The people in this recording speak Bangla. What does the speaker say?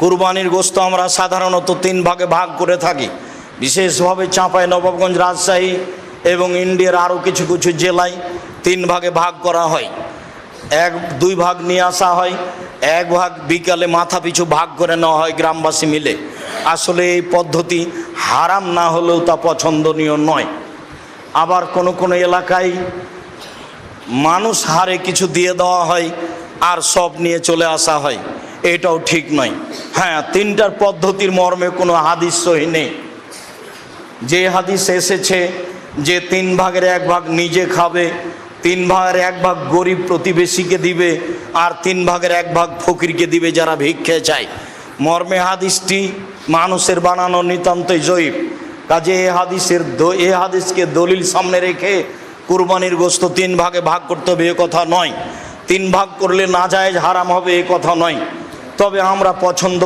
কুরবানির গোস্ত আমরা সাধারণত তিন ভাগে ভাগ করে থাকি। বিশেষভাবে চাঁপাই নবাবগঞ্জ রাজশাহী এবং ইন্ডিয়ার আরও কিছু কিছু জেলায় তিন ভাগে ভাগ করা হয়। এক, দুই ভাগ নিয়ে আসা হয়, এক ভাগ বিকালে মাথা পিছু ভাগ করে নেওয়া হয় গ্রামবাসী মিলে। আসলে এই পদ্ধতি হারাম না হলেও তা পছন্দনীয় নয়। আবার কোনো কোনো এলাকায় মানুষ হারে কিছু দিয়ে দেওয়া হয় আর সব নিয়ে চলে আসা হয়। এটাও ঠিক নয়। হ্যাঁ তিনটার পদ্ধতির মর্মে কোনো হাদিস সহি নেই। যে হাদিস এসেছে যে তিন ভাগের এক ভাগ নিজে খাবে, তিন ভাগের এক ভাগ গরিব প্রতিবেশীকে দিবে, আর তিন ভাগের এক ভাগ ফকিরকে দিবে যারা ভিক্ষে চায়। মর্মে হাদিসটি মানুষের বানানো নিতান্তই জয়ীব। কাজে এ হাদিসের এ হাদিসকে দলিল সামনে রেখে কুরবানির গোস্ত তিন ভাগে ভাগ করতে হবে, এ কথা নয়। তিন ভাগ করলে না যায় হারাম হবে, এ কথা নয়। তবে আমরা পছন্দ